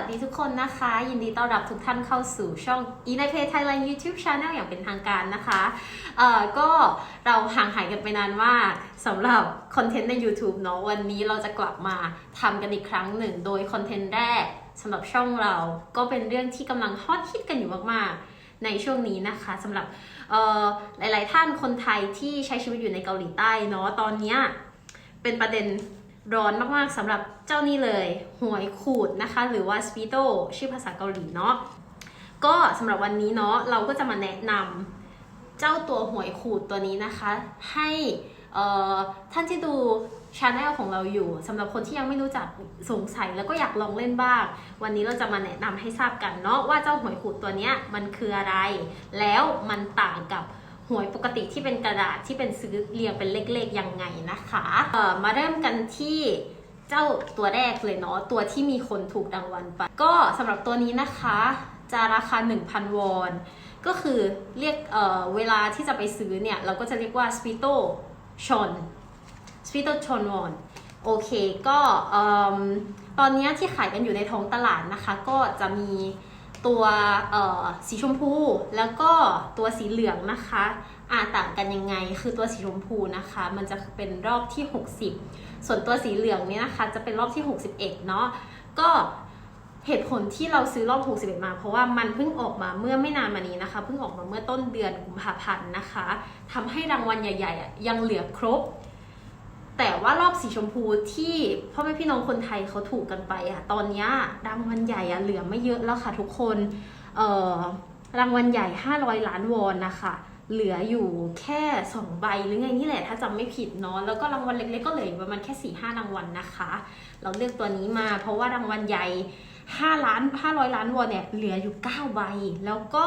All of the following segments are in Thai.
วัสดีทุกคนนะคะ ยินดีต้อนรับทุกท่านเข้าสู่ช่อง e n i p a y Thailand YouTube Channel อย่างเป็นทางการนะคะเอ่อก็เราห่างหายกันไปนานมากสำหรับคอนเทนต์ใน YouTube เนาะวันนี้เราจะกลับมาทำกันอีกครั้งหนึ่ง โดยคอนเทนต์แรกสำหรับช่องเราก็เป็นเรื่องที่กำลังฮอตฮิตกันอยู่มากๆ ในช่วงนี้นะคะสำหรับเอ่อหลาย ๆ ท่านคนไทยที่ใช้ชีวิตอยู่ในเกาหลีใต้เนาะตอนเนี้ยเป็นประเด็น ร้อนมากๆสำหรับเจ้านี่เลยหวยขูดนะคะ หรือว่าสปีโตชื่อภาษาเกาหลีเนาะก็สำหรับวันนี้เนาะเราก็จะมาแนะนำเจ้าตัวหวยขูดตัวนี้นะคะ ให้ท่านที่ดูช anel ของเราอยู่สำหรับคนที่ยังไม่รู้จักสงสัยแล้วก็อยากลองเล่นบ้าง วันนี้เราจะมาแนะนำให้ทราบกันเนาะว่าเจ้าหวยขูดตัวนี้มันคืออะไร แล้วมันต่างกับ หวยปกติที่เป็นกระดาษที่เป็นซื้อเรียงเป็นเลขๆยังไงนะคะเอ่อมาเริ่มกันที่เจ้าตัวแรกเลยเนาะตัวที่มีคนถูกรางวัลไป ก็สำหรับตัวนี้นะคะจะราคา 1,000 วอน ก็คือเรียกเเวลาที่จะไปซื้อเนี่ย เราก็จะเรียกว่าสปีโตชอนสปีโตชอนวอน โอเคก็เอิ่มตอนนี้ที่ขายกันอยู่ในท้องตลาดนะคะ ก็จะมี ตัวสีชมพูแล้วก็ตัวสีเหลืองนะคะอาต่างกันยังไงคือตัวสีชมพูนะคะ มันจะเป็นรอบที่ 60 ส่วนตัวสีเหลืองเนี่ยนะคะ จะเป็นรอบที่ 61 เนาะก็เหตุผลที่เราซื้อรอบ 61 มา เพราะว่ามันเพิ่งออกมาเมื่อไม่นานมานี้นะคะ เพิ่งออกมาเมื่อต้นเดือนกุมภาพันธ์นะคะทำให้รางวัลใหญ่ๆอะยังเหลือครบ แต่ว่ารอบสีชมพูที่พ่อแม่พี่น้องคนไทยเขาถูกกันไปอะตอนนี้รางวัลใหญ่อะเหลือไม่เยอะแล้วค่ะทุกคนเอ่อรางวัลใหญ่ 500 ล้านวอนนะคะเหลืออยู่แค่2ใบหรือไงนี่แหละถ้าจำไม่ผิดเนาะแล้วก็รางวัลเล็กๆก็เหลือประมาณแค่4 5รางวัลนะคะ เราเลือกตัวนี้มาเพราะว่ารางวัลใหญ่ 5 ล้าน 500 ล้านวอนเนี่ยเหลืออยู่ 9 ใบ แล้วก็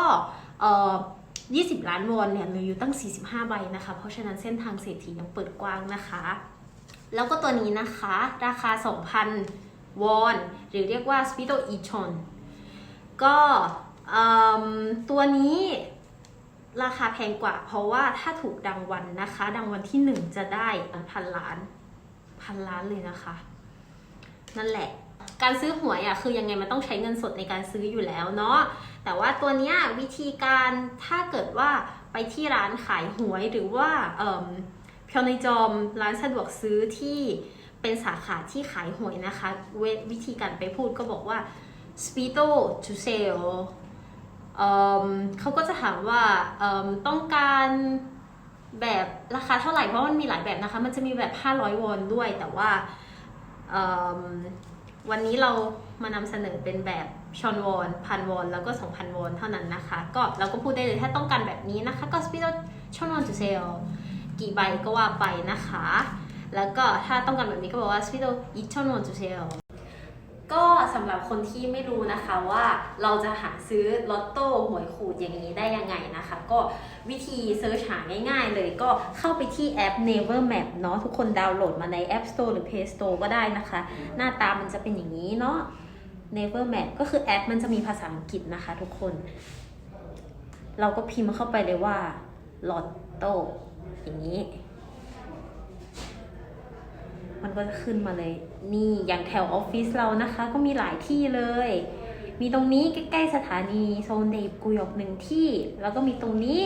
เอ่อ20 ล้านวอนเนี่ยเหลืออยู่ตั้ง 45 ใบนะคะ เพราะฉะนั้นเส้นทางเศรษฐียังเปิดกว้างนะคะ แล้วก็ตัวนี้นะคะ ราคา 2,000 วอน หรือเรียกว่า Speedo e c h o n ก็ตัวนี้ราคาแพงกว่า เพราะว่าถ้าถูกรางวัลนะคะรางวัลที่ 1 จะได้พันล้านพันล้านเลยนะคะ นั่นแหละ การซื้อหวยอะคือยังไงมันต้องใช้เงินสดในการซื้ออยู่แล้วเนาะแต่ว่าตัวเนี้ยวิธีการถ้าเกิดว่าไปที่ร้านขายหวยหรือว่าเอ่ม เพียวในจอมร้านสะดวกซื้อที่เป็นสาขาที่ขายหวยนะคะเววิธีการไปพูดก็บอกว่า speedo to sale เเขาก็จะถามว่าต้องการแบบราคาเท่าไหร่ เพราะมันมีหลายแบบนะคะ มันจะมีแบบ 500 วอนด้วย แต่ว่าวันนี้เรามานำเสนอเป็นแบบชอนวอนพันวอนแล้วก็ 2,000 วอนเท่านั้นนะคะ ก็เราก็พูดได้เลยถ้าต้องการแบบนี้นะคะ ก็ speedo ชอนวอน to sale กี่ใบก็ว่าไปนะคะ แล้วก็ถ้าต้องการแบบนี้ก็บอกว่า speedo 2 0 0 0 to sale ก็สำหรับคนที่ไม่รู้นะคะว่าเราจะหาซื้อลอตโต้หวยขูดอย่างนี้ได้ยังไงนะคะ ก็วิธีเซิร์ชหาง่ายๆเลยก็เข้าไปที่แอป Never Map เนาะทุกคนดาวน์โหลดมาใน App Store หรือ Play Store ก็ได้นะคะ หน้าตามันจะเป็นอย่างนี้เนาะ Never Map ก็คือแอปมันจะมีภาษาอังกฤษนะคะทุกคน เราก็พิมพ์เข้าไปเลยว่าลอตโต้ อย่างนี้ มันก็จะขึ้นมาเลย นี่อย่างแถวออฟฟิศเรานะคะ ก็มีหลายที่เลย มีตรงนี้ใกล้ๆสถานีโซนเดบกุยกหนึ่งที่ แล้วก็มีตรงนี้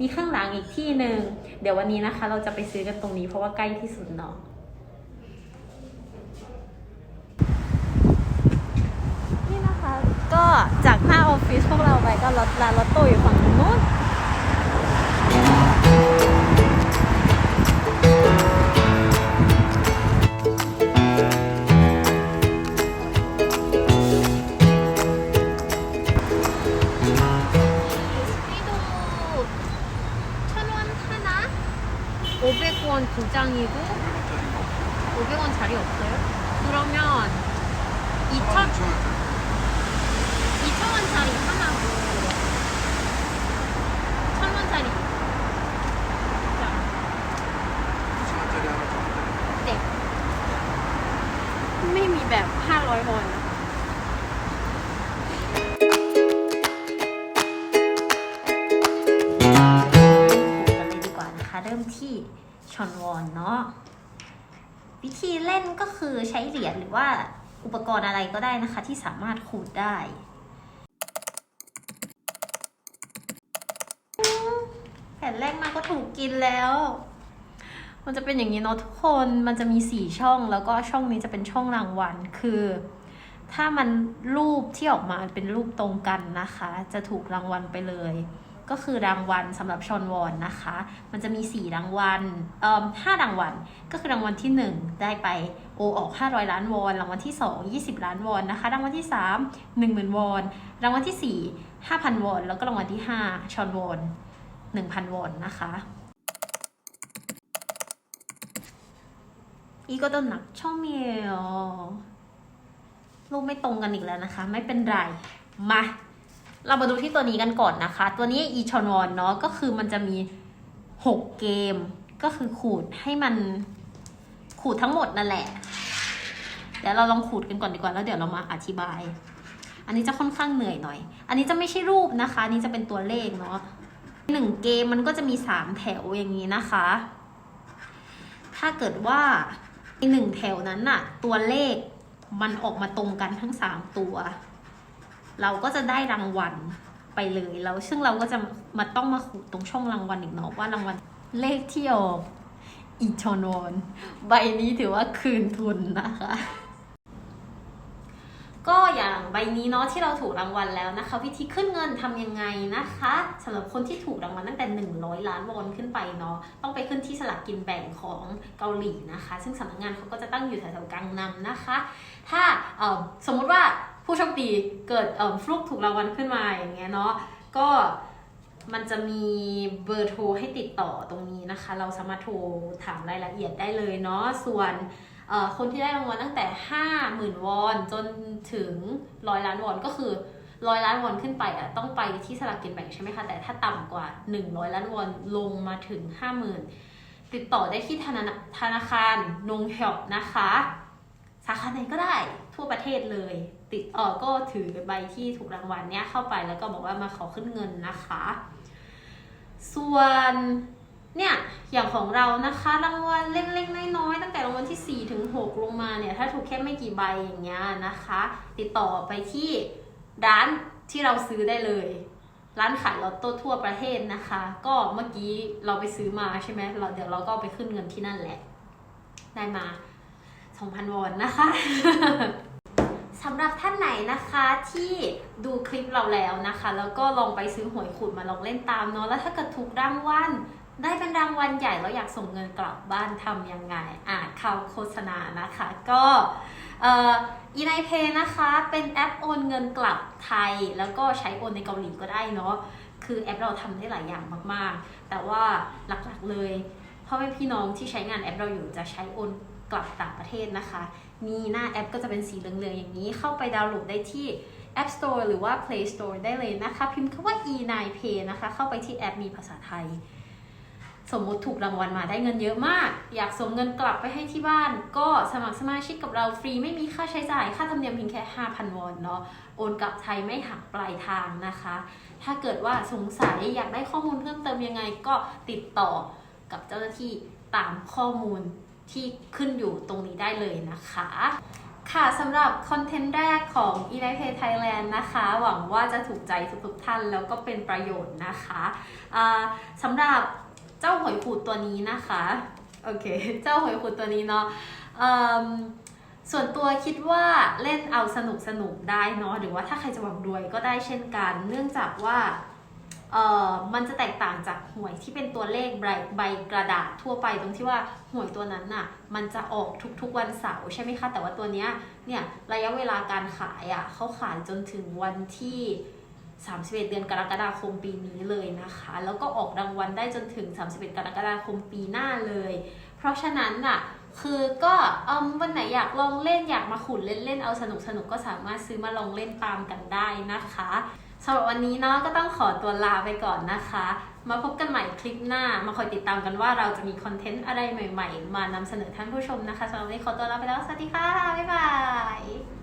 มีข้างหลังอีกที่หนึ่งเดี๋ยววันนี้นะคะ เราจะไปซื้อกันตรงนี้เพราะว่าใกล้ที่สุดเนาะนี่นะคะ ก็จากหน้าออฟฟิศพวกเราไปก็รถร้ารถตู้อยู่ฝั่งนู้น 500원 두 장이고 500원 자리 없어요? 그러면 2천 2천원짜리 하나고 1,000원짜리 자, 네. ไม่มีแบบ 500วอนนะ กันเลยดีกว่านะคะ เริ่มที่ ชอนวอนเนาะวิธีเล่นก็คือใช้เหรียญหรือว่าอุปกรณ์อะไรก็ได้นะคะ ที่สามารถขูดได้ แผ่นแรกมาก็ถูกกินแล้ว มันจะเป็นอย่างนี้เนาะทุกคนมันจะมีสี่ช่องแล้วก็ช่องนี้จะเป็นช่องรางวัลคือ ถ้ามันรูปที่ออกมาเป็นรูปตรงกันนะคะ จะถูกรางวัลไปเลย ก็คือรางวัลสำหรับชอนวอนนะคะ มันจะมี 4 รางวัลเอ่อห้ารางวัล ก็คือรางวัลที่ 1 ได้ไปโอออก 500 ล้านวอน รางวัลที่ 2 20 ล้านวอนนะคะ รางวัลที่ 3 10,000 วอน รางวัลที่ 4 5,000 วอน แล้วก็รางวัลที่ 5ชอนวอน 1,000 วอนนะคะอีก็ต้นหนักช่องเมียวรูปไม่ตรงกันอีกแล้วนะคะ ไม่เป็นไร มา เรามาดูที่ตัวนี้กันก่อนนะคะ ตัวนี้อีชอนวอนเนาะก็คือมันจะมี 6 เกม ก็คือขูดให้มันขูดทั้งหมดนั่นแหละ เดี๋ยวเราลองขูดกันก่อนดีกว่าแล้วเดี๋ยวเรามาอธิบาย อันนี้จะค่อนข้างเหนื่อยหน่อย อันนี้จะไม่ใช่รูปนะคะนนี้จะเป็นตัวเลขเนาะหนึ่งเกมมันก็จะมี3แถวอย่างนี้นะคะ ถ้าเกิดว่าในหนึ่งแถวนั้นน่ะ ตัวเลขมันออกมาตรงกันทั้ง3ตัว เราก็จะได้รางวัลไปเลยแล้วซึ่งเราก็จะมาต้องมาขูดตรงช่องรางวัลอีกเนาะว่ารางวัลเลขที่ออกอีชอนอนใบนี้ถือว่าคืนทุนนะคะ ก็อย่างใบนี้เนาะที่เราถูกรางวัลแล้วนะคะ วิธีขึ้นเงินทำยังไงนะคะสำหรับคนที่ถูกรางวัลตั้งแต่ 100 ล้านวอนขึ้นไปเนาะต้องไปขึ้นที่สลากกินแบ่งของเกาหลีนะคะ ซึ่งสำนักงานเขาก็จะตั้งอยู่แถวๆกลางนำนะคะ ถ้าเออสมมุติว่า ผู้โชคดีเกิดเออฟลุกถูกรางวัลขึ้นมาอย่างเงี้ยเนาะก็มันจะมีเบอร์โทรให้ติดต่อตรงนี้นะคะ เราสามารถโทรถามรายละเอียดได้เลยเนาะส่วนคนที่ได้รางวัลตั้งแต่ 50,000 วอนจนถึงร้อยล้านวอนก็คือร้อยล้านวอนขึ้นไปอะต้องไปที่สลากกินแบ่งใช่ไหมคะแต่ถ้าต่ำกว่า 100 ล้านวอนลงมาถึง 50,000 ติดต่อได้ที่ธนาธนาคารนงเฮลนะคะ สาขาไหนก็ได้ทั่วประเทศเลย ติดเออก็ถือใบที่ถูกรางวัลเนี้ยเข้าไปแล้วก็บอกว่ามาขอขึ้นเงินนะคะ ส่วนเนี่ยอย่างของเรานะคะรางวัลเล็กๆน้อยๆตั้งแต่รางวัลที่ 4 ถึง 6 ลงมาเนี่ยถ้าถูกแค่ไม่กี่ใบอย่างเงี้ยนะคะ ติดต่อไปที่ร้านที่เราซื้อได้เลย ร้านขายลอตโต้ทั่วประเทศนะคะ ก็เมื่อกี้เราไปซื้อมาใช่ไหมเราเดี๋ยวเราก็ไปขึ้นเงินที่นั่นแหละ ได้มา 2,000 วอนนะคะ สำหรับท่านไหนนะคะที่ดูคลิปเราแล้วนะคะ แล้วก็ลองไปซื้อหวยขูดมาลองเล่นตามเนาะแล้วถ้าเกิดถูกรางวัลได้เป็นรางวัลใหญ่แล้วอยากส่งเงินกลับบ้านทำยังไงอ่าข้าโฆษณานะคะ ก็เออไนเพนะคะเป็นแอปโอนเงินกลับไทย แล้วก็ใช้โอนในเกาหลีก็ได้เนาะคือแอปเราทำได้หลายอย่างมากๆ แต่ว่าหลักๆเลยพ่อแม่พี่น้องที่ใช้งานแอปเราอยู่จะใช้โอน กลับต่างประเทศนะคะ นี่หน้าแอปก็จะเป็นสีเหลืองๆอย่างนี้ เข้าไปดาวน์โหลดได้ที่ App Store หรือว่า Play Store ได้เลยนะคะ พิมพ์คำว่า e9pay นะคะ เข้าไปที่แอปมีภาษาไทย สมมติถูกรางวัลมาได้เงินเยอะมาก อยากส่งเงินกลับไปให้ที่บ้าน ก็สมัครสมาชิกกับเราฟรีไม่มีค่าใช้จ่าย ค่าธรรมเนียมเพียงแค่ 5,000 วอนเนาะ โอนกลับไทยไม่หักปลายทางนะคะ ถ้าเกิดว่าสงสัยอยากได้ข้อมูลเพิ่มเติมยังไงก็ติดต่อกับเจ้าหน้าที่ตามข้อมูล ที่ขึ้นอยู่ตรงนี้ได้เลยนะคะ ค่ะสำหรับคอนเทนต์แรกของ e l i p a y Thailand นะคะ หวังว่าจะถูกใจทุกๆท่านแล้วก็เป็นประโยชน์นะคะสำหรับเจ้าหอยขูดตัวนี้นะคะโอเค เจ้าหอยขูดตัวนี้เนาะส่วนตัวคิดว่าเล่นเอาสนุกสนุกได้เนาะหรือว่าถ้าใครจะหวังรวยก็ได้เช่นกัน เนื่องจากว่า เอ่อมันจะแตกต่างจากหวยที่เป็นตัวเลขใบใบกระดาษทั่วไปตรงที่ว่าหวยตัวนั้นน่ะมันจะออกทุกๆวันเสาร์ใช่ไหมคะ แต่ว่าตัวเนี้ยเนี่ยระยะเวลาการขายอะเขาขายจนถึงวันที่31เดือนกรกฎาคมปีนี้เลยนะคะ แล้วก็ออกรางวัลได้จนถึง 31 กรกฎาคมปีหน้าเลย เพราะฉะนั้นน่ะคือก็อมวันไหนอยากลองเล่นอยากมาขุดเล่นๆเอาสนุกสนุกก็สามารถซื้อมาลองเล่นตามกันได้นะคะ สำหรับวันนี้เนาะก็ต้องขอตัวลาไปก่อนนะคะ มาพบกันใหม่คลิปหน้า มาคอยติดตามกันว่าเราจะมีคอนเทนต์อะไรใหม่ ๆ มานำเสนอท่านผู้ชมนะคะสำหรับวันนี้ขอตัวลาไปแล้ว สวัสดีค่ะ บ๊ายบาย